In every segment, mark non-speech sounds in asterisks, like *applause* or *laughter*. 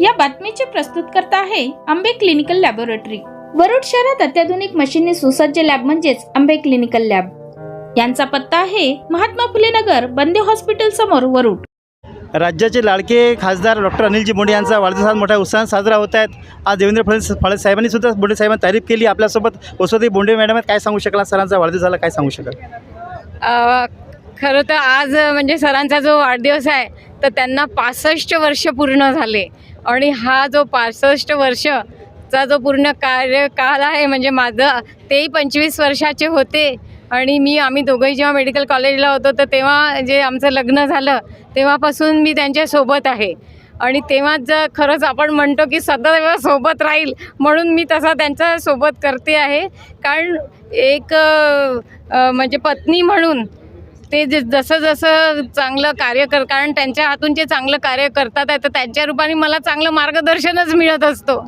या बातमीचे प्रस्तुतकर्ता आहे आंबे क्लिनिकल लॅबोरेटरी. वरुड शहरात अत्याधुनिक मशीनने सुसज्ज लॅब म्हणजेच आंबे क्लिनिकल लॅब. यांचा पत्ता आहे महात्मा फुले नगर बंदे हॉस्पिटल समोर वरुड. राज्याचे लाडके खासदार डॉक्टर अनिलजी बोंडे यांचा वाढदिवस आज मोठ्या उत्साहात साजरा होत आहेत. आज देवेंद्र फडणवीस फडणवीस साहेबांनी सुद्धा बोंडे साहेबांनी तारीफ केली. आपल्यासोबत वसुदेव बोंडे मॅडम काय सांगू शकाल? सरांचा वाढदिवस झाला काय सांगू शकाल? अ, खरं तर आज म्हणजे सरांचा जो वाढदिवस आहे तर त्यांना पासष्ट वर्ष पूर्ण झाले. आणि हा जो पासष्ट वर्षचा जो पूर्ण कार्यकाल आहे म्हणजे माझं तेही पंचवीस वर्षाचे होते. आणि मी आम्ही दोघंही जेव्हा मेडिकल कॉलेजला होतो तर तेव्हा जे आमचं लग्न झालं तेव्हापासून मी त्यांच्यासोबत आहे. आणि तेव्हाच जर खरंच आपण म्हणतो की सदैव सोबत राहील म्हणून मी तसा त्यांच्यासोबत करते आहे. कारण एक म्हणजे पत्नी म्हणून ते जे जसं जसं चांगलं कार्य कर कारण त्यांच्या हातून जे चांगलं कार्य करतात आहे तर त्यांच्या रूपाने मला चांगलं मार्गदर्शनच मिळत असतो.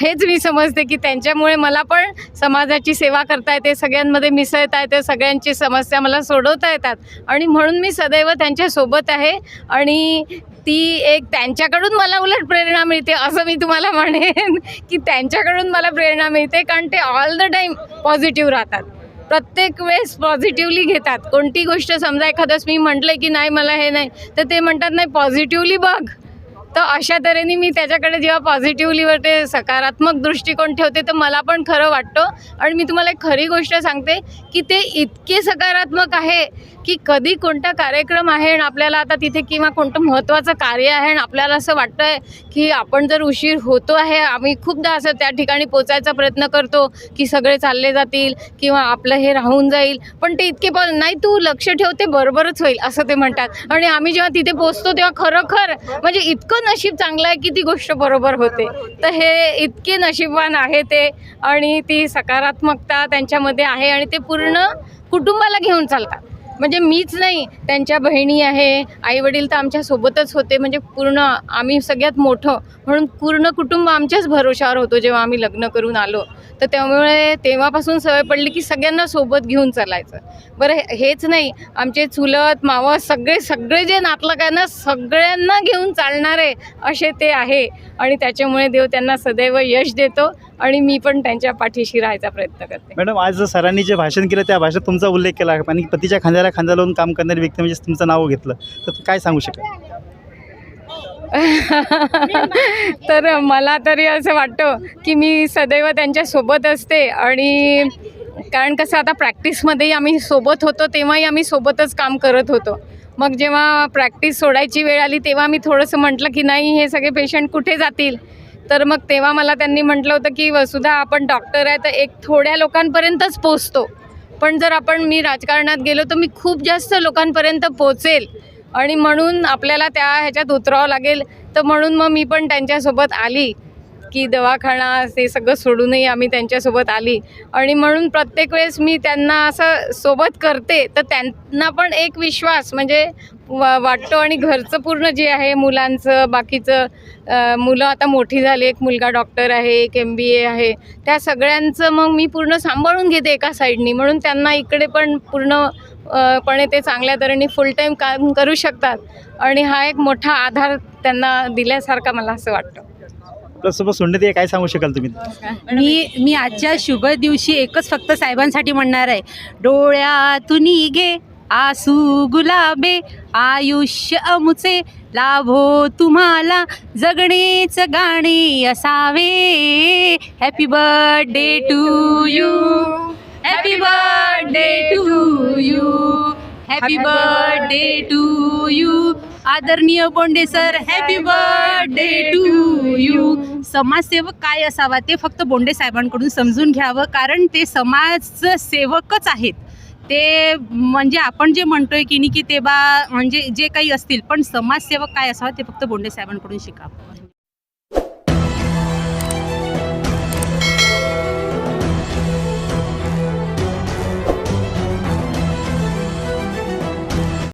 हेच मी समजते की त्यांच्यामुळे मला पण समाजाची सेवा करता येते सगळ्यांमध्ये मिसळता येते सगळ्यांची समस्या मला सोडवता येतात. आणि म्हणून मी सदैव त्यांच्यासोबत आहे आणि ती एक त्यांच्याकडून मला उलट प्रेरणा मिळते असं मी तुम्हाला म्हणेन की त्यांच्याकडून मला प्रेरणा मिळते कारण ते ऑल द टाईम पॉझिटिव्ह राहतात. प्रत्येक वेळेस पॉझिटिव्हली घेतात. कोणती गोष्ट समजा एखादंच मी म्हटलं की नाही मला हे नाही तर ते म्हणतात नाही पॉझिटिव्हली बघ. तर अशा तऱ्हेने मी त्याच्याकडे जेव्हा पॉझिटिव्हलीवर ते सकारात्मक दृष्टिकोन ठेवते तर मला पण खरं वाटतं. आणि मी तुम्हाला एक खरी गोष्ट सांगते की ते इतके सकारात्मक आहे की कधी कोणता कार्यक्रम आहे आणि आपल्याला आता तिथे किंवा कोणतं महत्त्वाचं कार्य आहे आणि आपल्याला असं वाटतं आहे की आपण जर उशीर होतो आहे आम्ही खूपदा असं त्या ठिकाणी पोचायचा प्रयत्न करतो की सगळे चालले जातील किंवा आपलं हे राहून जाईल. पण ते इतके पण नाही तू लक्ष ठेवते बरोबरच होईल असं ते म्हणतात. आणि आम्ही जेव्हा तिथे पोचतो तेव्हा खरोखर म्हणजे इतकं नशीब चांगलं आहे की ती गोष्ट बरोबर होते. तर हे इतके नशीबवान आहे ते आणि ती सकारात्मकता त्यांच्यामध्ये आहे आणि ते पूर्ण कुटुंबाला घेऊन चालतात. म्हणजे मीच नाही त्यांच्या बहिणी आहे आईवडील तर आमच्यासोबतच होते म्हणजे पूर्ण आम्ही सगळ्यात मोठं. म्हणून पूर्ण कुटुंब आमच्याच भरोशावर होतो जेव्हा आम्ही लग्न करून आलो. तर त्यामुळे तेव्हापासून सवय पडली की सगळ्यांना सोबत घेऊन चालायचं. बरं हेच नाही आमचे चुलत मावं सगळे सगळे जे नातलग आहे ना सगळ्यांना घेऊन चालणारे असे ते आहे. आणि त्याच्यामुळे देव त्यांना सदैव यश देतो. आणि मी पण त्यांच्या पाठीशी राहायचा प्रयत्न करते. मॅडम आज सरांनी जे भाषण केलं त्या भाषेत तुमचा उल्लेख केला आणि पतीच्या खांद्याला खांदा लावून काम करणारी व्यक्ती म्हणजे तुमचं नाव घेतलं तर काय सांगू शकाल? *laughs* तर मला तरी असं वाटतं की मी सदैव त्यांच्यासोबत असते आणि कारण कसं आता प्रॅक्टिसमध्येही आम्ही सोबत होतो तेव्हाही आम्ही सोबतच काम करत होतो. मग जेव्हा प्रॅक्टिस सोडायची वेळ आली तेव्हा मी थोडंसं म्हटलं की नाही हे सगळे पेशंट कुठे जातील? तर मग तेव्हा मला त्यांनी म्हटलं होतं की वसुधा आपण डॉक्टर आहे तर एक थोड्या लोकांपर्यंतच पोचतो. पण जर आपण मी राजकारणात गेलो तर मी खूप जास्त लोकांपर्यंत पोचेल. आणि म्हणून आपल्याला त्या ह्याच्यात उतरावं लागेल. तर म्हणून मग मी पण त्यांच्यासोबत आली की दवाखाना ते सगळं सोडूनही आम्ही त्यांच्यासोबत आली. आणि म्हणून प्रत्येक वेळेस मी त्यांना असं सोबत करते. तर त्यांना पण एक विश्वास म्हणजे वा वाटतो आणि घरचं पूर्ण जे आहे मुलांचं बाकीचं मुलं आता मोठी झाली एक मुलगा डॉक्टर आहे एक एम बी ए आहे त्या सगळ्यांचं मग मी पूर्ण सांभाळून घेते एका साईडनी म्हणून त्यांना इकडे पण पूर्ण पणे ते चांगल्या तऱ्हेने फुल टाईम काम करू शकतात. आणि हा एक मोठा आधार त्यांना दिल्यासारखा मला असं वाटतं. ते काय सांगू शकाल तुम्ही? मी मी आजच्या शुभ दिवशी एकच फक्त साहेबांसाठी म्हणणार आहे. डोळ्यातून गे आसू गुलाबे आयुष्य अमुचे लाभो तुम्हाला. जगणेच गाणे असावे. Happy birthday to you happy birthday to you happy birthday to you आदरणीय Bonde sir happy birthday to you समाजसेवक काय असावा ते फक्त बोंडे साहेबांकडून समजून घ्यावं कारण ते समाजसेवकच आहेत. ते म्हणजे आपण जे म्हणतोय की नी की ते बा म्हणजे जे काही असतील पण समाजसेवक काय असावं ते फक्त बोंडे साहेबांकडून शिकावं.